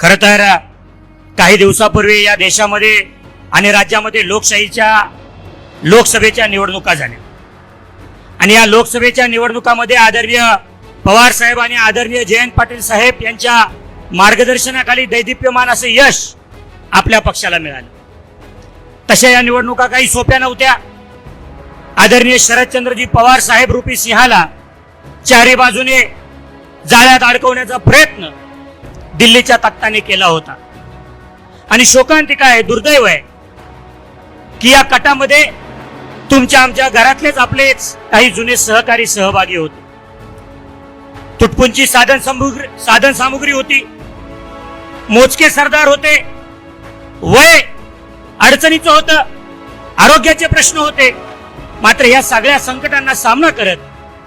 खरं तर काही दिवसापूर्वी या देशामध्ये आणि राज्यामध्ये लोकशाहीच्या लोकसभेच्या निवडणुका झाल्या. आणि या लोकसभेच्या निवडणुकामध्ये आदरणीय पवार साहेब आणि आदरणीय जयंत पाटील साहेब यांच्या मार्गदर्शनाखाली दैदिप्यमान असं यश आपल्या पक्षाला मिळालं. तशा या निवडणुका काही सोप्या नव्हत्या. आदरणीय शरदचंद्रजी पवार साहेब रूपी सिंहाला चारी बाजूने जाळ्यात अडकवण्याचा प्रयत्न दिल्लीच्या तख्ताने केला होता. आणि शोकांतिका आहे दुर्दैव आहे की या कटामध्ये तुमच्या आमच्या घरातलेच आपलेच काही जुने सहकारी सहभागी होते. तुटपुंची साधन सामुग्री साधन सामुग्री होती. मोजके सरदार होते. वय अडचणीचं होतं. आरोग्याचे प्रश्न होते. मात्र या सगळ्या संकटांना सामना करत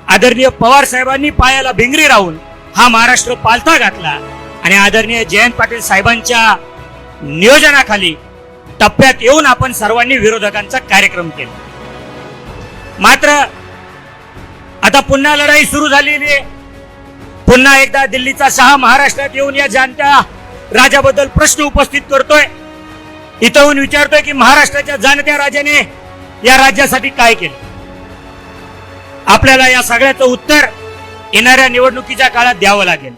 आदरणीय पवार साहेबांनी पायाला भिंगरी राहून हा महाराष्ट्र पालथा घातला. आणि आदरणीय जयंत पाटील साहेबांच्या नियोजनाखाली टप्प्यात येऊन आपण सर्वांनी विरोधकांचा कार्यक्रम केला. मात्र आता पुन्हा लढाई सुरू झालेली आहे. पुन्हा एकदा दिल्लीचा सहा महाराष्ट्रात येऊन या जाणत्या राजाबद्दल प्रश्न उपस्थित करतोय. इथं विचारतोय की महाराष्ट्राच्या जाणत्या राजाने या राज्यासाठी काय केलं? आपल्याला या सगळ्याचं उत्तर येणाऱ्या निवडणुकीच्या काळात द्यावं लागेल.